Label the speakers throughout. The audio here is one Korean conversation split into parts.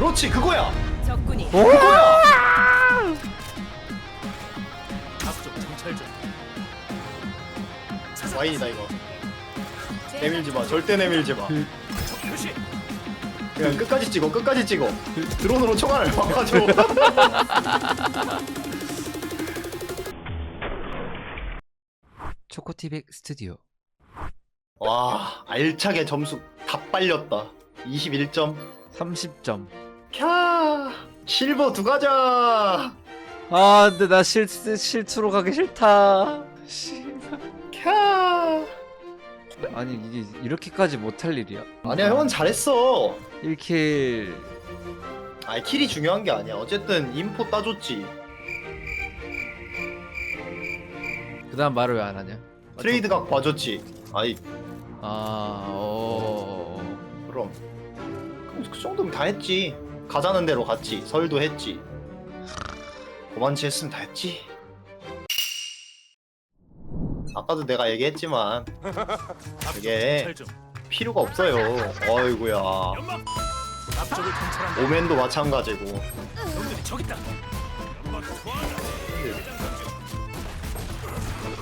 Speaker 1: 그렇지 그거야.
Speaker 2: 적군이
Speaker 1: 그거야.
Speaker 3: 앞쪽 정찰 중.
Speaker 1: 와인이다 이거. 내밀지 마. 절대 내밀지 마.
Speaker 3: 적 표시.
Speaker 1: 그냥 끝까지 찍어 끝까지 찍어. 드론으로 총알을 바꿔줘.
Speaker 4: 초코티백 스튜디오.
Speaker 1: 와 알차게 점수 다 빨렸다. 21점.
Speaker 4: 30점
Speaker 1: 캬. 실버 두 가자
Speaker 4: 아 근데 나 실, 실투로 가기 싫다. 씨발.
Speaker 1: 캬.
Speaker 4: 아니 이게 이렇게까지 못할 일이야?
Speaker 1: 아니야 형은 잘했어.
Speaker 4: 1킬.
Speaker 1: 아니 킬이 중요한 게 아니야. 어쨌든 인포 따줬지.
Speaker 4: 그 다음 말을 왜 안 하냐?
Speaker 1: 트레이드 각 봐줬지. 아이.
Speaker 4: 아 어...
Speaker 1: 그럼. 그, 그 정도면 다 했지 가자는 대로 갔지. 설도 했지. 고만치 했으면 다 했지. 아까도 내가 얘기했지만 이게. 필요가 없어요. 어이구야. 오맨도 마찬가지고.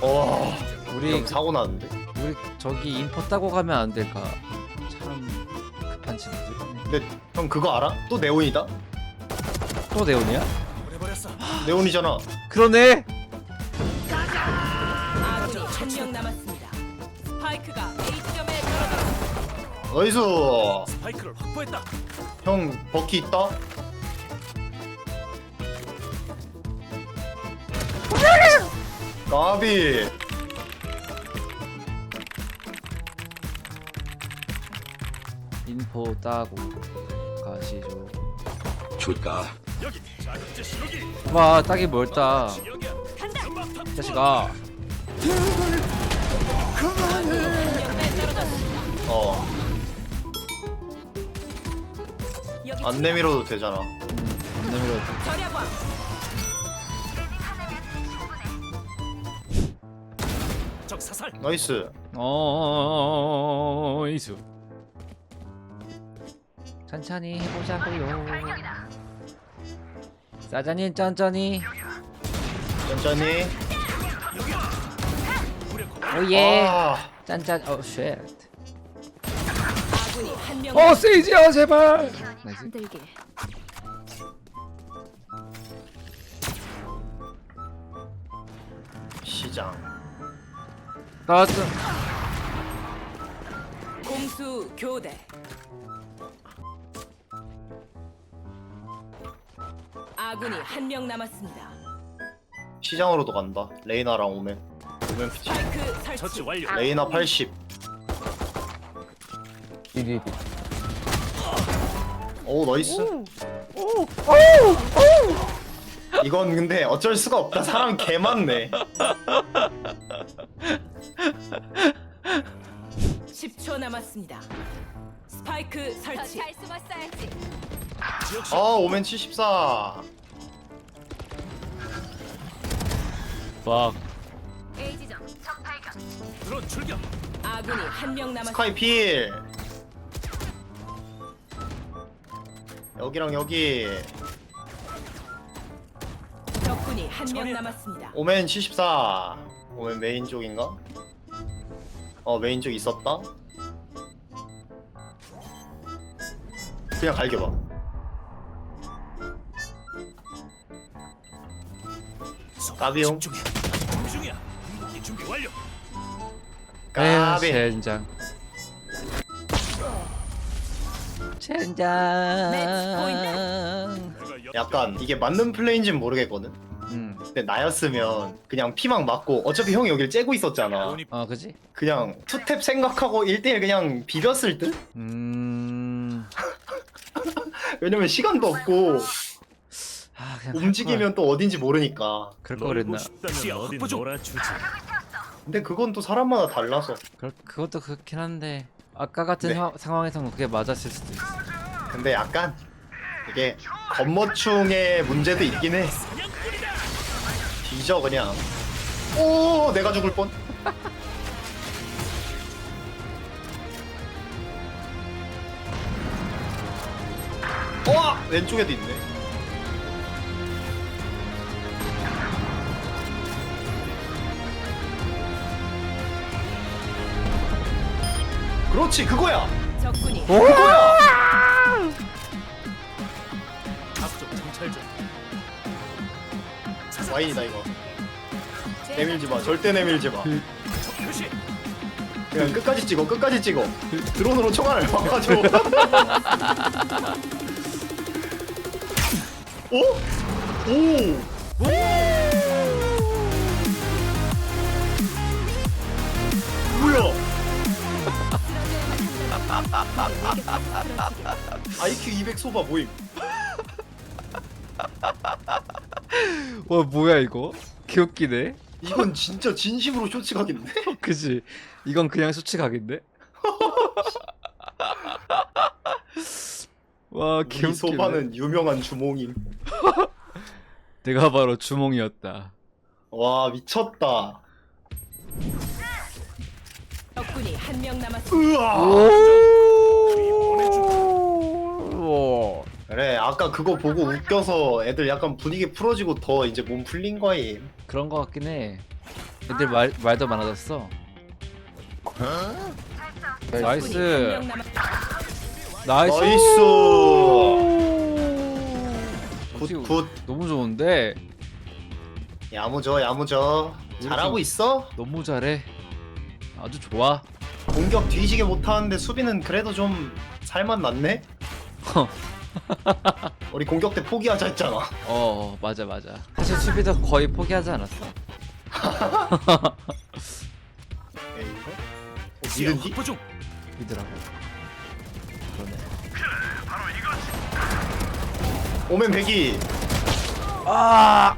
Speaker 1: 와
Speaker 4: 우리
Speaker 1: 형 사고 났는데?
Speaker 4: 우리 저기 인포 따고 가면 안 될까? 참 급한 친구들
Speaker 1: 근데 형 그거 알아? 또 네온이다?
Speaker 4: 또 네온이야?
Speaker 1: 네온이잖아
Speaker 4: 그러네
Speaker 2: 아군이 한명 남았습니다. 스파이크가 A점에 떨어졌습니다.
Speaker 1: 나이스
Speaker 3: 스파이크를 확보했다.
Speaker 1: 형 버키 있다? 까비
Speaker 4: 인포 따고 가시죠
Speaker 3: 신호기.
Speaker 4: 와 딱이 멀다 자식아.
Speaker 2: 어
Speaker 1: 안 내밀어도 되잖아
Speaker 4: 안 내밀어도
Speaker 3: 사살.
Speaker 1: 나이스
Speaker 4: 어 이수 천천히 해보자고요. 사장님 천천히.
Speaker 1: 천천히.
Speaker 4: 오예.
Speaker 1: 아.
Speaker 4: 짠짠. 어쉣.
Speaker 2: 아군이 한 명
Speaker 4: 어 세이지야 제발. 나이스
Speaker 2: 힘들게.
Speaker 1: 시장.
Speaker 4: 나왔어.
Speaker 2: 공수 교대 아군이 한 명 남았습니다.
Speaker 1: 시장으로도 간다 레이나랑 오맨 오맨 피치
Speaker 2: 스파이크
Speaker 3: 처치
Speaker 2: 설치.
Speaker 3: 완료.
Speaker 1: 레이나 80오 나이스 이건 근데 어쩔 수가 없다 사람 개 많네
Speaker 2: 10초 남았습니다. 스파이크 설치.
Speaker 5: 잘 숨었어야지.
Speaker 3: 지역
Speaker 1: 시아 오맨 74
Speaker 3: 출격.
Speaker 2: 아군이 한 명 남았습니다.
Speaker 1: 스카이 필 여기랑 여기
Speaker 2: 적군이 한 명. 남았습니다.
Speaker 1: 오맨 74 오맨 메인 쪽인가? 어 메인 쪽 있었다 그냥 갈겨봐 까비용.
Speaker 3: 집중해. 궁극기 준비 완료.
Speaker 1: 까비
Speaker 4: 에휴 젠장. 젠장.
Speaker 1: 약간 이게 맞는 플레이인지는 모르겠거든
Speaker 4: 음어
Speaker 1: 근데 나였으면 그냥 피망 맞고 어차피 형이 여길 째고 있었잖아
Speaker 3: 돈이
Speaker 4: 그지?
Speaker 1: 그냥 투탭 생각하고 1대1 그냥 비볐을 듯?
Speaker 4: 음...
Speaker 1: 왜냐면 시간도 없고
Speaker 4: 아 그냥
Speaker 1: 움직이면 또 어딘지 모르니까.
Speaker 4: 그럴 걸 그랬나?
Speaker 3: 싶다면 어디 놀아주지.
Speaker 1: 근데 그건 또 사람마다 달라서.
Speaker 4: 그, 그것도 그렇긴 한데 아까 같은
Speaker 1: 네.
Speaker 4: 상, 상황에서는 그게 맞았을 수도 있어.
Speaker 1: 근데 약간 이게 겉멋충의 문제도 있긴 해. 뒤져 그냥. 오 내가 죽을 뻔. 어 왼쪽에도 있네. 그렇지 그거야.
Speaker 2: 적군이
Speaker 1: 그거야.
Speaker 3: 앞쪽 정찰 중.
Speaker 1: 와인이다 이거. 내밀지 마. 절대 내밀지 마.
Speaker 3: 적 표시.
Speaker 1: 그냥 끝까지 찍어. 끝까지 찍어. 드론으로 총알을 막아줘. 오? 오. 뭐 IQ 200 소바 모임.
Speaker 4: 와 뭐야 이거? 개웃기네.
Speaker 1: 이건 진짜 진심으로 쇼츠 각인데?
Speaker 4: 그지? 이건 그냥 수치 각인데?
Speaker 1: 와이
Speaker 4: 개웃기네.
Speaker 1: 소바는 유명한 주몽임.
Speaker 4: 내가 바로 주몽이었다.
Speaker 1: 와 미쳤다.
Speaker 2: 적군이 한 명 남았습니다.
Speaker 1: 으아.
Speaker 4: 오.
Speaker 1: 그래 아까 그거 보고 웃겨서 애들 약간 분위기 풀어지고 더 이제 몸 풀린 거임.
Speaker 4: 그런 거 같긴 해. 애들 말 말도 많아졌어.
Speaker 2: 적군이
Speaker 4: 나이스. 나이스.
Speaker 1: 굿 굿.
Speaker 4: 너무 좋은데
Speaker 1: 야무져 야무져. 잘하고 있어?
Speaker 4: 너무 잘해. 아주 좋아.
Speaker 1: 공격 뒤지게 못하는데 수비는 그래도 좀 살만 났네? 우리 공격 때 포기하자 했잖아.
Speaker 4: 어, 어 맞아 맞아. 사실 수비도 거의 포기하지 않았어.
Speaker 1: 에이, 이거? 어,
Speaker 3: 시야
Speaker 1: 미든지?
Speaker 3: 확보 중.
Speaker 4: 믿으라고. 그러네.
Speaker 1: 오멘 백이.
Speaker 4: 아.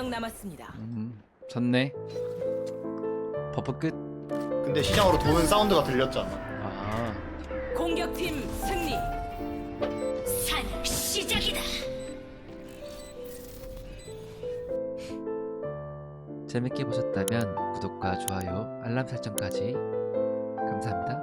Speaker 2: 명 남았습니다.
Speaker 4: 음, 졌네. 버프 끝.
Speaker 1: 근데 시장으로 도는 사운드가 들렸잖아.
Speaker 4: 아.
Speaker 2: 공격팀 승리.
Speaker 5: 산 시작이다.
Speaker 4: 재밌게 보셨다면 구독과 좋아요, 알람 설정까지 감사합니다.